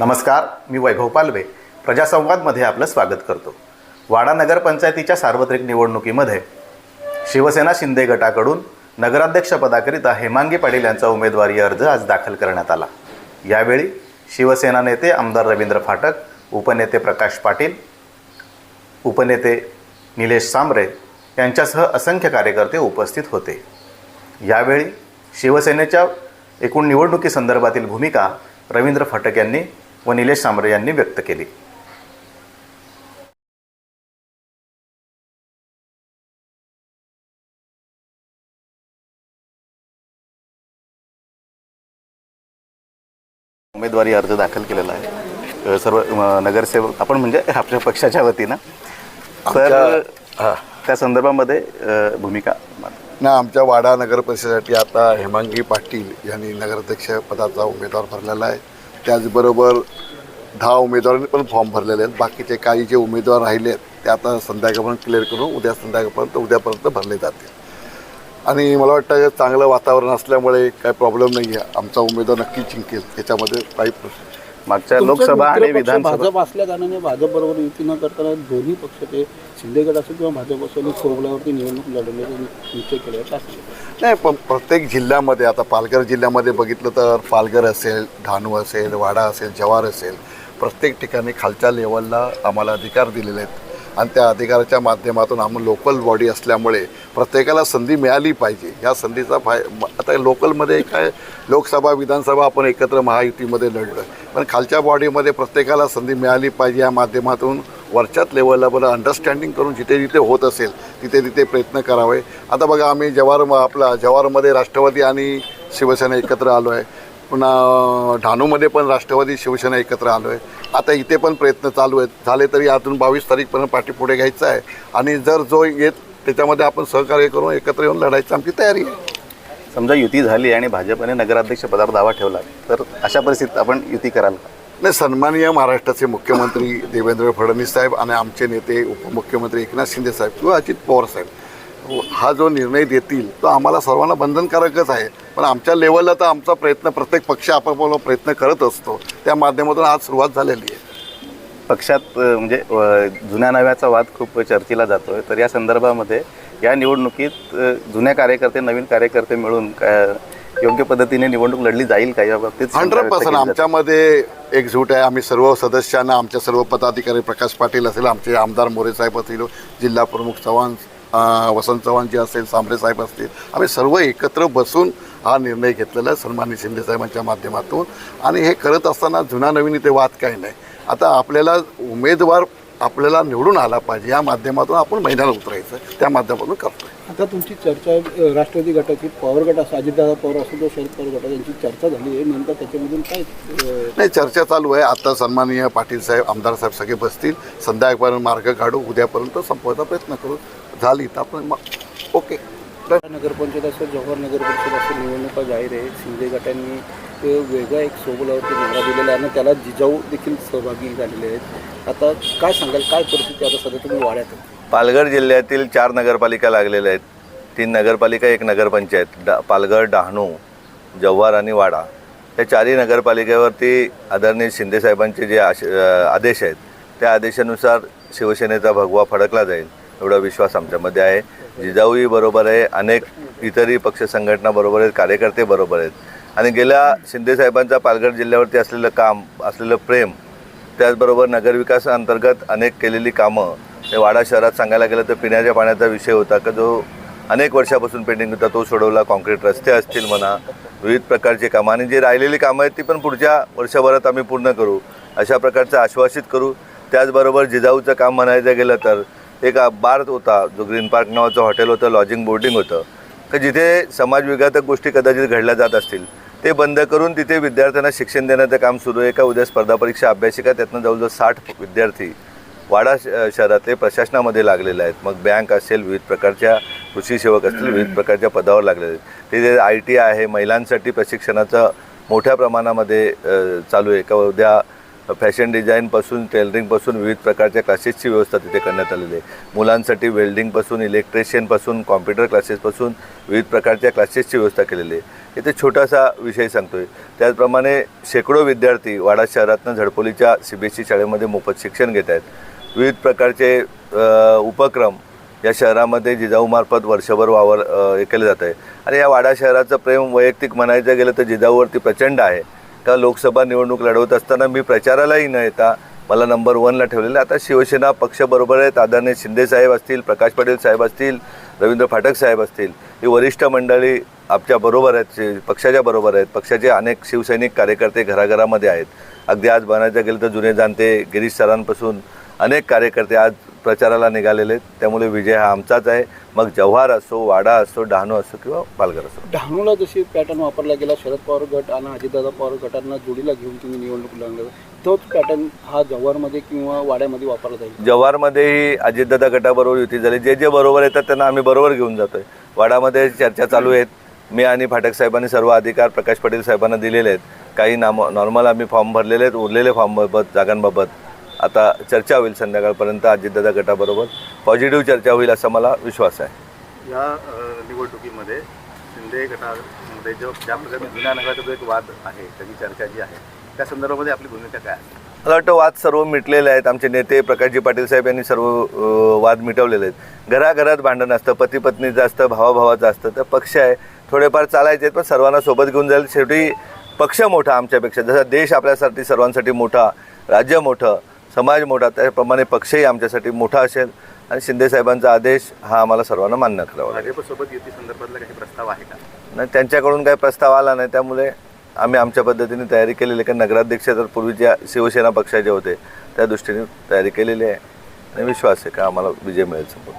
नमस्कार मी वैभव पालवे. प्रजासंवादमध्ये आपलं स्वागत करतो. वाडा नगरपंचायतीच्या सार्वत्रिक निवडणुकीमध्ये शिवसेना शिंदे गटाकडून नगराध्यक्षपदाकरिता हेमांगी पाटील यांचा उमेदवारी अर्ज आज दाखल करण्यात आला. यावेळी शिवसेना नेते आमदार रवींद्र फाटक उपनेते प्रकाश पाटील उपनेते निलेश सांबरे यांच्यासह असंख्य कार्यकर्ते उपस्थित होते. यावेळी शिवसेनेच्या एकूण निवडणुकीसंदर्भातील भूमिका रवींद्र फाटक यांनी व निलेश सांबरे यांनी व्यक्त केली. उमेदवारी अर्ज दाखल केलेला आहे. सर्व नगरसेवक आपण म्हणजे आपल्या पक्षाच्या वतीनं. तर हां. त्या संदर्भामध्ये भूमिका ना आमच्या वाडा नगर परिषदेसाठी आता हेमांगी पाटील यांनी नगराध्यक्ष पदाचा उमेदवार भरलेला आहे. त्याचबरोबर दहा उमेदवारांनी पण फॉर्म भरलेले आहेत. बाकीचे काही जे उमेदवार राहिले आहेत ते आता संध्याकाळपर्यंत क्लिअर करून उद्या संध्याकाळपर्यंत उद्यापर्यंत भरले जातील. आणि मला वाटतं चांगलं वातावरण असल्यामुळे काही प्रॉब्लेम नाही आहे आमचा उमेदवार नक्की जिंकेल. त्याच्यामध्ये काही प्रश्न मागच्या लोकसभा आणि विधानसभा भाजप असल्या कारणाने भाजपबरोबर युती न करताना दोन्ही पक्ष ते शिंदे गट असेल किंवा भाजप असेल सोबळावरती निवडणूक लढवण्याचा निश्चय? नाही पण प्रत्येक जिल्ह्यामध्ये आता पालघर जिल्ह्यामध्ये बघितलं तर पालघर असेल डहाणू असेल वाडा असेल जव्हार असेल प्रत्येक ठिकाणी खालच्या लेवलला आम्हाला अधिकार दिलेले आहेत आणि त्या अधिकाराच्या माध्यमातून आम्ही लोकल बॉडी असल्यामुळे प्रत्येकाला संधी मिळाली पाहिजे. या संधीचा फाय आता लोकलमध्ये काय लोकसभा विधानसभा आपण एकत्र महायुतीमध्ये लढलो. पण खालच्या बॉडीमध्ये प्रत्येकाला संधी मिळाली पाहिजे या माध्यमातून वरच्याच लेवलला बरं अंडरस्टँडिंग करून जिथे जिथे होत असेल तिथे तिथे प्रयत्न करावे. आता बघा आम्ही जवार आपला जवारमध्ये राष्ट्रवादी आणि शिवसेना एकत्र आलो आहे पुन्हा डहाणूमध्ये पण राष्ट्रवादी शिवसेना एकत्र आलो आहे आता इथे पण प्रयत्न चालू आहेत. झाले तरी अजून बावीस तारीखपर्यंत पाठी पुढे घ्यायचं आहे. आणि जर जो येत त्याच्यामध्ये आपण सहकार्य करून एकत्र येऊन लढायची आमची तयारी आहे. समजा युती झाली आणि भाजपने नगराध्यक्ष पदावर दावा ठेवला तर अशा परिस्थितीत आपण युती कराल का? नाही सन्माननीय महाराष्ट्राचे मुख्यमंत्री देवेंद्र फडणवीस साहेब आणि आमचे नेते उपमुख्यमंत्री एकनाथ शिंदे साहेब किंवा अजित पवार साहेब हा जो निर्णय देतील तो आम्हाला सर्वांना बंधनकारकच आहे. पण आमच्या लेवलला तर आमचा प्रयत्न प्रत्येक पक्ष आपापला प्रयत्न करत असतो. त्या माध्यमातून आज सुरुवात झालेली आहे. पक्षात म्हणजे जुन्या नव्याचा वाद खूप चर्चेला जातोय तर या संदर्भामध्ये या निवडणुकीत जुन्या कार्यकर्ते नवीन कार्यकर्ते मिळून काय योग्य पद्धतीने निवडणूक लढली जाईल का या बाबतीत हंड्रेड पर्सेंट जाते. आमच्यामध्ये एकजूट आहे आम्ही सर्व सदस्यांना आमच्या सर्व पदाधिकारी प्रकाश पाटील असेल आमचे आमदार मोरे साहेब असतील जिल्हा प्रमुख चव्हाण वसंत चव्हाण जे असेल सांबरे साहेब असतील आम्ही सर्व एकत्र बसून हा निर्णय घेतलेला आहे सन्मानित शिंदे साहेबांच्या माध्यमातून. आणि हे करत असताना जुना नवीन इथे वाद काही नाही. आता आपल्याला उमेदवार आपल्याला निवडून आला पाहिजे या माध्यमातून आपण मैदानात उतरायचं त्या माध्यमातून करतोय. आता तुमची चर्चा राष्ट्रवादी गटाची पवार गट असो अजितदादा पवार असो किंवा शरद पवार गटा यांची चर्चा झाली आहे. नेमका त्याच्यामधून काय नाही चर्चा चालू आहे. आता सन्माननीय पाटील साहेब आमदार साहेब सगळे बसतील. संध्याकाळपर्यंत मार्ग काढू उद्यापर्यंत संपवायचा प्रयत्न करू. झाली तर आपण मग ओके नगरपंचायत असेल जव्हार नगरपंचायत असेल निवडणुका जाहीर आहे शिंदे गटांनी ते वेगळा एक सोबलावरती नारा दिलेला आहे आणि त्याला जिजाऊ देखील सहभागी झालेले आहेत. आता काय सांगाल काय परिस्थिती आता सध्या तुम्ही वाड्यात पालघर जिल्ह्यातील चार नगरपालिका लागलेल्या आहेत. तीन नगरपालिका एक नगरपंचायत डा पालघर डहाणू जव्हार आणि वाडा. या चारही नगरपालिकेवरती आदरणीय शिंदेसाहेबांचे जे आश आदेश आहेत त्या आदेशानुसार शिवसेनेचा भगवा फडकला जाईल एवढा विश्वास आमच्यामध्ये आहे. जिजाऊही बरोबर आहे अनेक इतरही पक्ष संघटना बरोबर आहेत कार्यकर्ते बरोबर आहेत. आणि गेल्या शिंदेसाहेबांचा पालघर जिल्ह्यावरती असलेलं काम असलेलं प्रेम त्याचबरोबर नगरविकास अंतर्गत अनेक केलेली कामं हे वाडा शहरात सांगायला गेलं तर पिण्याच्या पाण्याचा विषय होता का जो अनेक वर्षापासून पेंडिंग होता तो सोडवला कॉन्क्रीट रस्ते असतील म्हणा विविध प्रकारची कामं. आणि जी राहिलेली कामं आहेत ती पण पुढच्या वर्षभरात आम्ही पूर्ण करू अशा प्रकारचं आश्वासित करू. त्याचबरोबर जिजाऊचं काम म्हणायचं गेलं तर एक बार होता जो ग्रीन पार्क नावाचं हॉटेल होतं लॉजिंग बोर्डिंग होतं. तर जिथे समाजविघातक गोष्टी कदाचित घडल्या जात असतील ते बंद करून तिथे विद्यार्थ्यांना शिक्षण देण्याचं काम सुरू आहे. का उद्या स्पर्धा परीक्षा अभ्यासिका त्यातनं जवळजवळ साठ विद्यार्थी वाडा श- शहरातले प्रशासनामध्ये लागलेले आहेत. मग बँक असेल विविध प्रकारच्या कृषी सेवक असतील विविध प्रकारच्या पदावर लागलेले आहेत. तिथे आय टी आहे महिलांसाठी प्रशिक्षणाचं मोठ्या प्रमाणामध्ये चालू आहे. का उद्या फॅशन डिझाईनपासून टेलरिंगपासून विविध प्रकारच्या क्लासेसची व्यवस्था तिथे करण्यात आलेली आहे. मुलांसाठी वेल्डिंगपासून इलेक्ट्रिशियनपासून कॉम्प्युटर क्लासेसपासून विविध प्रकारच्या क्लासेसची व्यवस्था केलेली आहे. इथे छोटासा विषय सांगतोय. त्याचप्रमाणे शेकडो विद्यार्थी वाडा शहरातनं झडपोलीच्या सी बी एस ई शाळेमध्ये मोफत शिक्षण घेत आहेत. विविध प्रकारचे उपक्रम या शहरामध्ये जिजाऊमार्फत वर्षभर वावर हे केलं जात आहे. आणि या वाडा शहराचं प्रेम वैयक्तिक म्हणायचं गेलं तर जिजाऊवरती प्रचंड आहे. का लोकसभा निवडणूक लढवत असताना मी प्रचारालाही न येता मला नंबर वनला ठेवलेलं आहे. आता शिवसेना पक्षबरोबर आहेत. आदरणीय शिंदेसाहेब असतील प्रकाश पाटील साहेब असतील रवींद्र फाटक साहेब असतील. ही वरिष्ठ मंडळी आमच्या बरोबर आहेत शि- पक्षाच्या बरोबर आहेत. पक्षाचे अनेक शिवसैनिक कार्यकर्ते घराघरामध्ये आहेत. अगदी आज बनायचं गेलं तर जुने जाणते गिरीश सरांपासून अनेक कार्यकर्ते आज प्रचाराला निघालेले आहेत. त्यामुळे विजय हा आमचाच आहे. मग जव्हार असो वाडा असो डहाणू असो किंवा पालघर असो. डहाणूला जशी पॅटर्न वापरला गेला शरद पवार गट आणि अजितदादा पवार गटांना जोडीला घेऊन तुम्ही निवडणूक लढवलं तोच पॅटर्न हा जव्हारमध्ये किंवा वाड्यामध्ये वापरला जाईल. जव्हारमध्येही अजितदादा गटाबरोबर युती झाली. जे जे बरोबर येतात त्यांना आम्ही बरोबर घेऊन जातोय. वाडामध्ये चर्चा चालू आहेत. मी आणि फाटक साहेबांनी सर्व अधिकार प्रकाश पाटील साहेबांना दिलेले आहेत. काही नाम नॉर्मल आम्ही फॉर्म भरलेले आहेत. उरलेले फॉर्मबाबत जागांबाबत. आता चर्चा होईल संध्याकाळपर्यंत अजितदादा गटाबरोबर. पॉझिटिव्ह चर्चा होईल असा मला विश्वास आहे. या निवडणुकीमध्ये शिंदे गटामध्ये जो ज्या प्रकारे जुन्या नगराचा जो एक वाद आहे त्याची चर्चा जी आहे त्या संदर्भामध्ये आपली भूमिका काय आहे? मला वाटतं वाद सर्व मिटलेले आहेत. आमचे नेते प्रकाशजी पाटील साहेब यांनी सर्व वाद मिटवलेले आहेत. घराघरात भांडण असतं पती पत्नीचं असतं भावाभावाचं असतं तर पक्ष आहे. थोडेफार चालायचे आहेत पण सर्वांना सोबत घेऊन जाईल. शेवटी पक्ष मोठा आमच्यापेक्षा. जसा देश आपल्यासाठी सर्वांसाठी मोठा राज्य मोठं समाज मोठा त्याप्रमाणे पक्षही आमच्यासाठी मोठा असेल. आणि शिंदेसाहेबांचा आदेश हा आम्हाला सर्वांना मान्य करावा लागेल. भाजपसोबत युती संदर्भातला काही प्रस्ताव आहे का? नाही त्यांच्याकडून काही प्रस्ताव आला नाही. त्यामुळे आम्ही आमच्या पद्धतीने तयारी केलेली आहे. कारण नगराध्यक्ष तर पूर्वीच्या शिवसेना पक्षाचे होते त्या दृष्टीने तयारी केलेली आहे. आणि विश्वास आहे का? आम्हाला विजय मिळेल संपूर्ण